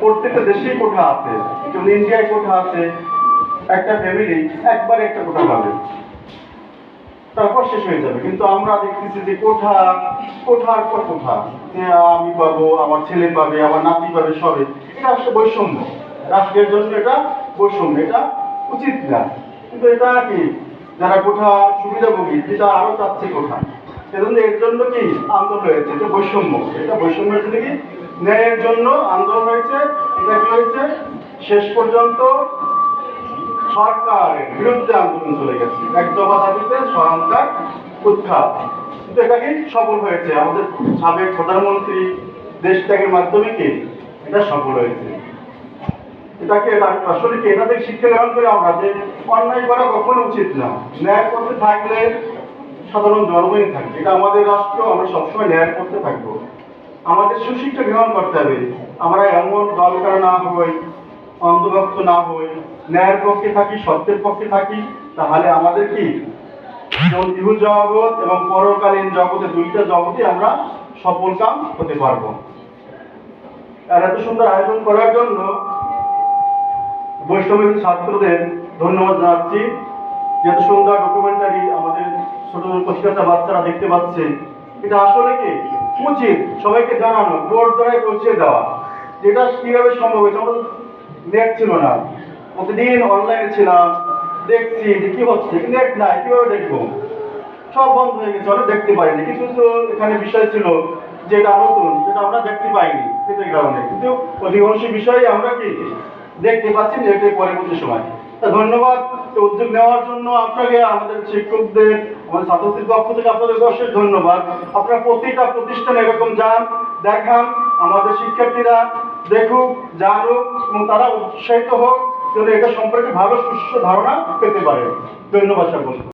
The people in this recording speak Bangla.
প্রত্যেকটা দেশেই কোঠা আছে। যেমন ইন্ডিয়ায় কোঠা আছে, একটা ফ্যামিলি একবারে একটা কোঠা পাবে। তারপর শেষ হয়ে যাবে। কিন্তু আমরা দেখতেছি যে কোঠা, কোঠার পর কোঠা। আমি পাবো, আমার ছেলে পাবে, আমার নাতি পাবে, সবে। এটা আসলে বৈষম্য। রাষ্ট্রের জন্য এটা বৈষম্য। এটা উচিত না। কিন্তু এটা কি? যারা কোঠা সুবিধাভোগী যেটা আরও চাচ্ছে কোঠা। সেজন্য এর জন্য কি আন্দোলন হয়েছে? এটা বৈষম্য। এটা বৈষম্যের জন্য কি ন্যায়ের জন্য আন্দোলন হয়েছে। এটা কি হয়েছে? শেষ পর্যন্ত বিরুদ্ধে আন্দোলন চলে গেছে। দাবিতে সরকার কিন্তু এটা কি সফল হয়েছে? আমাদের সাবেক প্রধানমন্ত্রী দেশ ত্যাগের মাধ্যমে কি এটা সফল হয়েছে? এটাকে এটা- আসলে কি এটা থেকে শিক্ষা গ্রহণ করে আমরা যে অন্যায় করা কখনো উচিত না। ন্যায় করতে থাকলে সাধারণ জনগণই থাকবে এটা আমাদের রাষ্ট্র, আমরা সবসময় ন্যায় করতে থাকব। আমাদের সুশিক্ষা গ্রহণ করতে হবে। আমরা এমন দলকার না হই, অন্ধভক্ত না হই, ন্যায়ের পক্ষে থাকি, সত্যের পক্ষে থাকি, তাহলে আমাদের কি? ইহু জগৎ এবং পরকালীন জগতে, দুইটা জগতে আমরা সফল কাম হতে পারব। আর এত সুন্দর আয়োজন করার জন্য বৈষ্ণবের ছাত্রদের ধন্যবাদ জানাচ্ছি। যে এত সুন্দর ডকুমেন্টারি আমাদের প্রতিষ্ঠাতা বাচ্চারা দেখতে পাচ্ছে। এটা আসলে কি? উচিত সবাইকে জানানো বোর্ড দ্বারাই পৌঁছে দেওয়া। যেটা কীভাবে সম্ভব হয়েছে আমাদের নেট ছিল না। প্রতিদিন অনলাইনে ছিলাম, দেখছি যে কি হচ্ছে নেট নাই, কীভাবে দেখব? সব বন্ধ হয়ে গেছে, অনেক দেখতে পাইনি। কিছু কিছু এখানে বিষয় ছিল যেটা নতুন, যেটা আমরা দেখতে পাইনি সেটার কারণে। কিন্তু অধিকাংশ বিষয়ে আমরা কি দেখতে পাচ্ছি নেটের পরবর্তী সময়। তা ধন্যবাদ উদ্যোগ নেওয়ার জন্য আপনাকে, আমাদের শিক্ষকদের আমাদের ছাত্রদের পক্ষ থেকে আপনাদের অবশ্যই ধন্যবাদ। আপনারা প্রতিটা প্রতিষ্ঠানে এরকম যান, দেখান, আমাদের শিক্ষার্থীরা দেখুক, জানুক, এবং তারা উৎসাহিত হোক যেন এটা সম্পর্কে ভালো সুস্থ ধারণা পেতে পারে। ধন্যবাদ সকলকে।